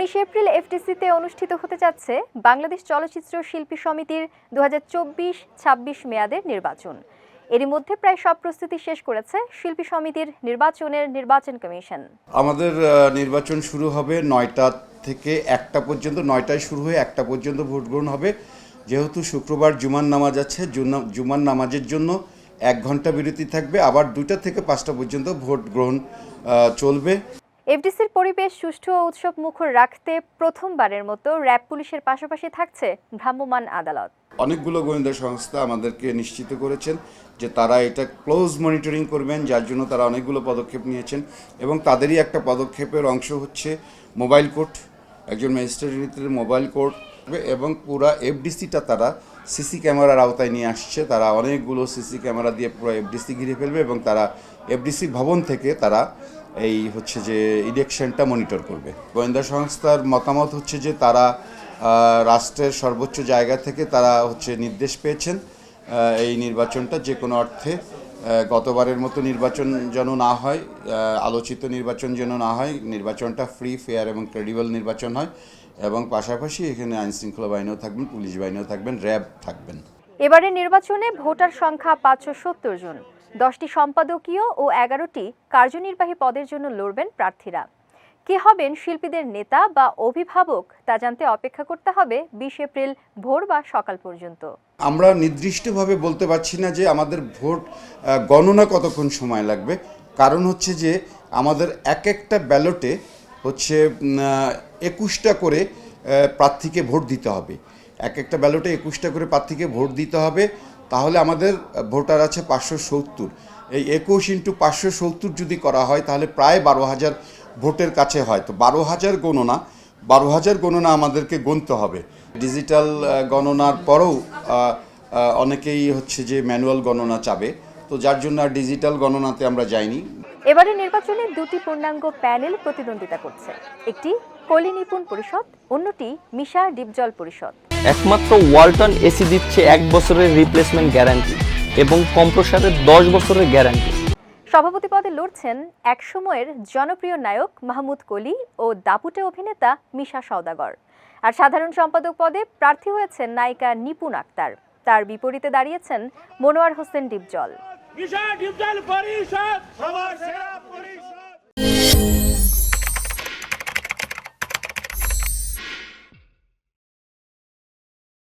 উনিশ এপ্রিল এফটিসিতে অনুষ্ঠিত হতে যাচ্ছে বাংলাদেশ চলচ্চিত্র শিল্পী সমিতির দু হাজার মেয়াদের নির্বাচন। এরই মধ্যে প্রায় সব প্রস্তুতি শেষ করেছে শিল্পী সমিতির নির্বাচনের নির্বাচন কমিশন। আমাদের নির্বাচন শুরু হবে নয়টা থেকে একটা পর্যন্ত, নয়টায় শুরু হয়ে একটা পর্যন্ত ভোট গ্রহণ হবে। যেহেতু শুক্রবার জুমার নামাজ আছে জুমার নামাজের জন্য এক ঘণ্টা বিরতি থাকবে, আবার দুটা থেকে পাঁচটা পর্যন্ত ভোট গ্রহণ চলবে। এফডিসির পরিবেশ, সুষ্ঠু ও উৎসব মুখর রাখতে প্রথমবারের মতো র্যাব পুলিশের পাশাপাশি থাকছে ভ্রাম্যমাণ আদালত। অনেকগুলো গোয়েন্দা সংস্থা আমাদেরকে নিশ্চিত করেছেন যে তারা এটা ক্লোজ মনিটরিং করবেন, যার জন্য তারা অনেকগুলো পদক্ষেপ নিয়েছেন এবং তাদেরই একটা পদক্ষেপের অংশ হচ্ছে মোবাইল কোর্ট, একজন ম্যাজিস্ট্রেটের মোবাইল কোর্ট এবং পুরা এফডিসিটা তারা সিসি ক্যামেরার আওতায় নিয়ে আসছে। তারা অনেকগুলো সিসি ক্যামেরা দিয়ে পুরো এফডিসি ঘিরে ফেলবে এবং তারা এফডিসি ভবন থেকে তারা এই হচ্ছে যে ইলেকশনটা মনিটর করবে। গোয়েন্দা সংস্থার মতামত হচ্ছে যে তারা রাষ্ট্রের সর্বোচ্চ জায়গা থেকে তারা হচ্ছে নির্দেশ পেয়েছেন এই নির্বাচনটা যে কোনো অর্থে গতবারের মতো নির্বাচন যেন না হয় আলোচিত নির্বাচন যেন না হয়, নির্বাচনটা ফ্রি ফেয়ার এবং ক্রেডিবল নির্বাচন হয় এবং পাশাপাশি এখানে আইনশৃঙ্খলা বাহিনীও থাকবেন, পুলিশ বাহিনীও থাকবেন, র্যাব থাকবেন। এবারের নির্বাচনে ভোটার সংখ্যা পাঁচশো সত্তর জন। দশটি সম্পাদকীয় ও এগারোটি কার্যনির্বাহী পদের জন্য লড়বেন প্রার্থীরা। কে হবেন শিল্পীদের নেতা বা অভিভাবক তা জানতে অপেক্ষা করতে হবে বিশ এপ্রিল ভোর বা সকাল পর্যন্ত। আমরা নির্দিষ্টভাবে বলতে পারছি না যে আমাদের ভোট গণনা কতক্ষণ সময় লাগবে। কারণ হচ্ছে যে আমাদের এক একটা ব্যালটে হচ্ছে একুশটা করে প্রার্থীকে ভোট দিতে হবে। এক একটা ব্যালটে একুশটা করে প্রার্থীকে ভোট দিতে হবে। তাহলে আমাদের ভোটার আছে পাঁচশো সত্তর। এই একুশ ইন্টু পাঁচশো সত্তর যদি করা হয়, তাহলে প্রায় বারো হাজার ভোটের কাছে হয়। তো বারো হাজার গণনা, বারো হাজার গণনা আমাদেরকে গুনতে হবে। ডিজিটাল গণনার পরেও অনেকেই হচ্ছে যে ম্যানুয়াল গণনা চাবে। তো যার জন্য আর ডিজিটাল গণনাতে আমরা যাইনি। এবারে নির্বাচনে দুটি পূর্ণাঙ্গ প্যানেল প্রতিদ্বন্দ্বিতা করছে। একটি কলি নিপুণ পরিষদ, অন্যটি মিশা ডিপজল পরিষদ। একমাত্র ওয়ালটন এসি দিচ্ছে এক বছরের রিপ্লেসমেন্ট গ্যারান্টি এবং কম্প্রসারের দশ বছরের গ্যারান্টি সভাপতি পদে লড়ছেন একসময়ের জনপ্রিয় নায়ক মাহমুদ কলি ও দাপুটে অভিনেতা মিশা সওদাগর। আর সাধারণ সম্পাদক পদে প্রার্থী হয়েছেন নায়িকা নিপুণ আক্তার। তার বিপরীতে দাঁড়িয়েছেন মনোয়ার হোসেন ডিপজল।